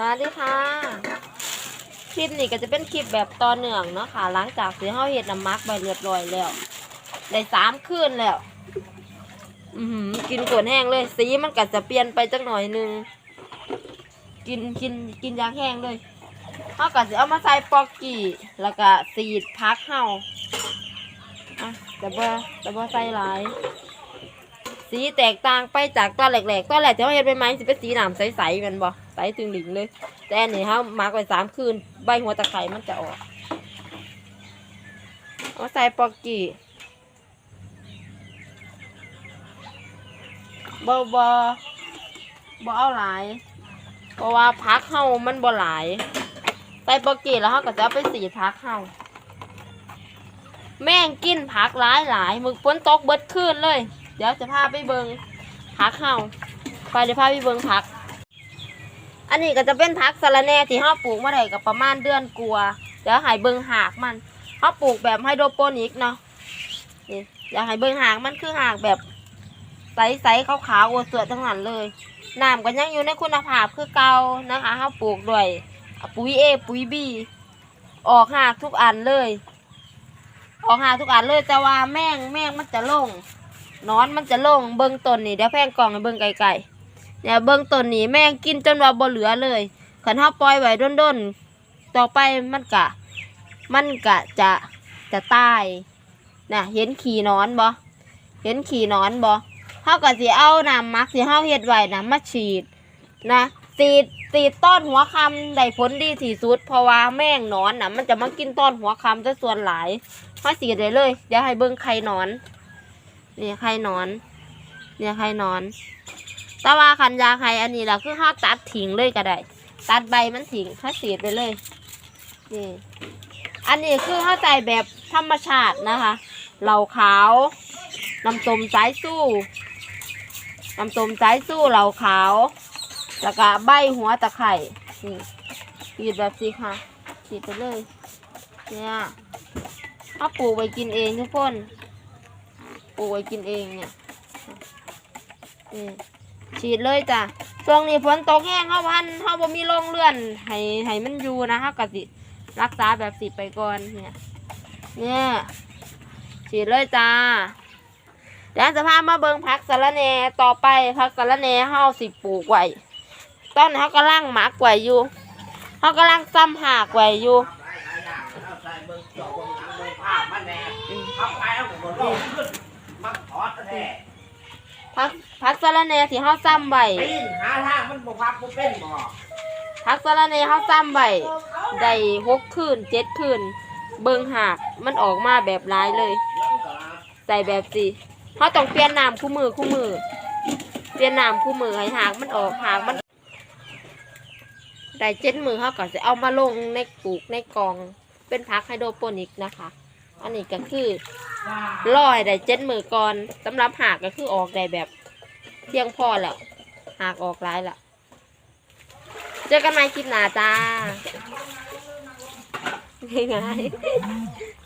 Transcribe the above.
สวัสดีค่ะ คลิปนี้ก็จะเป็นคลิปแบบต่อเนื่องเนาะค่ะ หลังจากที่เฮาเฮ็ดน้ำมักไปเรียบร้อยแล้ว ได้สามคืนแล้ว อือหือกินกวนแห้งเลย สีมันก็จะเปลี่ยนไปจักหน่อยนึง กินกินกินยางแห้งเลยเฮาก็สิเอามาใส่ปอกกี้แล้วก็สีดพักเฮาอะแต่บ่แต่บ่ใส่หลาย สีแตกต่างไปจากตอนแรกๆตอนแรกที่เราเห็นเป็นไม้สิเป็นสีหนามใสๆมันบ่ใสถึงหลิงเลย แต่อันนี้เขามาร์กไว้สามคืน ใบหัวตะไคร้มันจะออกเอาใส่ปอกกี้บ่บ่บ่เอาหลายเพราะว่าพักเฮามันบ่หลายใส่ปอกกี้แล้วเฮาก็จะเอาไปสีพักเฮาแม่งกินผักหลายหลายมึกฝนตกเบิดคืนเลย เดี๋ยวจะพาไปเบิงผักเฮาไปเดี๋ยวพาไปเบิงผัก อันนี้ก็จะเป็นผักสะระแหน่ที่เฮาปลูกมาได้กับประมาณเดือนกลัวเดี๋ยวให้เบิงหากมันเฮาปลูกแบบไฮโดรโปนิกเนาะนี่อยากให้เบิงหากมันคือหากแบบใสๆขาวๆโอเสือทั้งนั้นเลยน้ำก็ยังอยู่ในคุณภาพคือเก่านะคะเฮาปลูกด้วยปุ๋ยเอปุ๋ยบีออกหากทุกอันเลย ออกหากทุกอันเลยแต่ว่าแม่งแม่งมันจะลง นอนมันจะลงเบิ้งต้นนี่เดี๋ยวแพงกล่องให้เบิ้งไกลๆเนี่ยเบิ้งต้นนี่แม่งกินจนว่าบ่เหลือเลยขันเฮาปล่อยไว้ด้นๆต่อไปมันกะ มันกะจะจะตายน่ะเห็นขี่นอนบ่เห็นขี่นอนบ่เฮาก็สิเอาน้ำมักสิเฮาเฮ็ดไว้นะมาฉีดนะฉีดฉีดต้นหัวคำได้ผลดีที่สุด เพราะว่าแม่งนอนน่ะมันจะมากินต้นหัวคำซะส่วนหลายเฮาฉีดได้เลย เดี๋ยวให้เบิ่งไข่นอน นี่ยไข่นอน เนี่ยไข่นอน แต่ว่าคันยาไข่อันนี้ล่ะคือห้าตัดทิ้งเลยก็ได้ ตัดใบมันทิ้งถ้าเสียดไปเลย นี่ อันนี้คือเข้าใจแบบธรรมชาตินะคะ เหล่าขาว น้ำส้มสายสู้น้ำส้มสายสู้เหล่าขาว แล้วก็ใบหัวตะไคร่นี่ฉีดแบบสิค่ะฉีดไปเลย เนี่ยเอาปลูกไว้กินเองทุกคน ปลูกไว้กินเองเนี่ยอืมฉีดเลยจ้ะช่วงนี้ฝนตกแห้งเขาพันเขาบ่มีโรงเรือนให้ให้มันอยู่นะเขากสิรักษาแบบสิไปก่อนเนี่ย เนี่ยฉีดเลยจ้าเดี๋ยวจะพามาเบิงพักสะระแหน่ต่อไปพักสะระแหน่เฮาสิปลูกไว้ตอนนี้เขากำลังหมักไว้อยู่เขากำลังซ้ำหากไว้อยู่ใส่เบิ่งเจาะเบิ่งหนังเบิ่งภาพมั นแน่เข้าไปแล้วผมก็ลงขึ้นมักถอดแท้พักพักสะระแหน่ที่เฮาซ้ำไว้ปีนหาทางมันบ่พับบ่เป็นบ่พักสะระเนเขาซ้ำไว้ได้หกคืนเจ็ดคืนเบิงหากมันออกมาแบบร้ายเลย ใส่แบบสิเขาต้องเปลี่ยนน้ำคู่มือคู่มือ เปลี่ยนน้ำคู่มือให้หากมันออกหากมันได้เจ็ดมือเขาก็จะเอามาลงในปลูกในกอง เป็นพักไฮโดรโปนิกนะคะ อันนี้ก็คือลอยได้เจ็ดมือก่อนสำหรับหากก็คือออกได้แบบเพียงพอแล้ว หากออกร้ายละเจอกันใหม่คลิปหน้าจ้าง่ายๆ